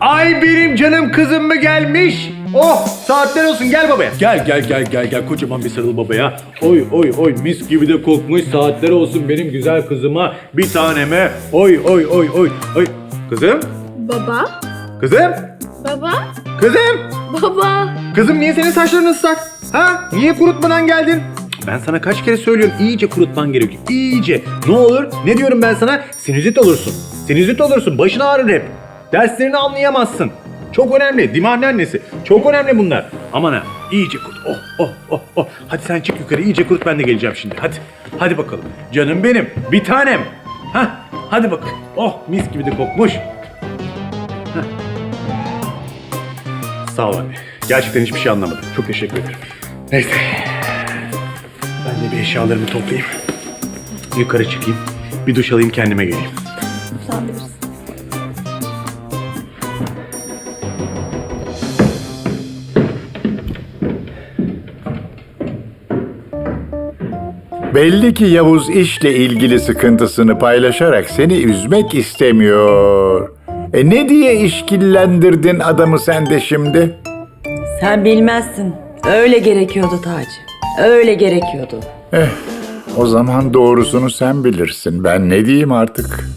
Ay benim canım kızım mı gelmiş? Oh saatler olsun gel babaya. Gel gel gel gel gel kocaman bir sarıl babaya. Oy oy oy mis gibi de kokmuş saatler olsun benim güzel kızıma bir taneme. Oy oy oy oy oy. Kızım Baba? kızım Baba? kızım. Baba? Kızım niye senin saçların ıslak? Ha? Niye kurutmadan geldin? Ben sana kaç kere söylüyorum iyice kurutman gerekiyor. İyice. Ne olur? Ne diyorum ben sana? Sinüzit olursun. Sinüzit olursun. Başın ağrır hep. Derslerini anlayamazsın. Çok önemli. Değil mi anneannesi? Çok önemli bunlar. Aman ha. iyice kurut. Oh oh oh oh. Hadi sen çık yukarı iyice kurut ben de geleceğim şimdi. Hadi. Hadi bakalım. Canım benim. Bir tanem. Ha? Hadi bakalım. Oh mis gibi de kokmuş. Hah. Sağ ol anne. Gerçekten hiçbir şey anlamadım. Çok teşekkür ederim. Neyse. Ben de bir eşyalarımı toplayayım. Yukarı çıkayım. Bir duş alayım kendime geleyim. Sen bilirsin. Belli ki Yavuz işle ilgili sıkıntısını paylaşarak seni üzmek istemiyor. E ne diye işkillendirdin adamı sen de şimdi? Sen bilmezsin. Öyle gerekiyordu Taci. Öyle gerekiyordu. Eh, o zaman doğrusunu sen bilirsin. Ben ne diyeyim artık?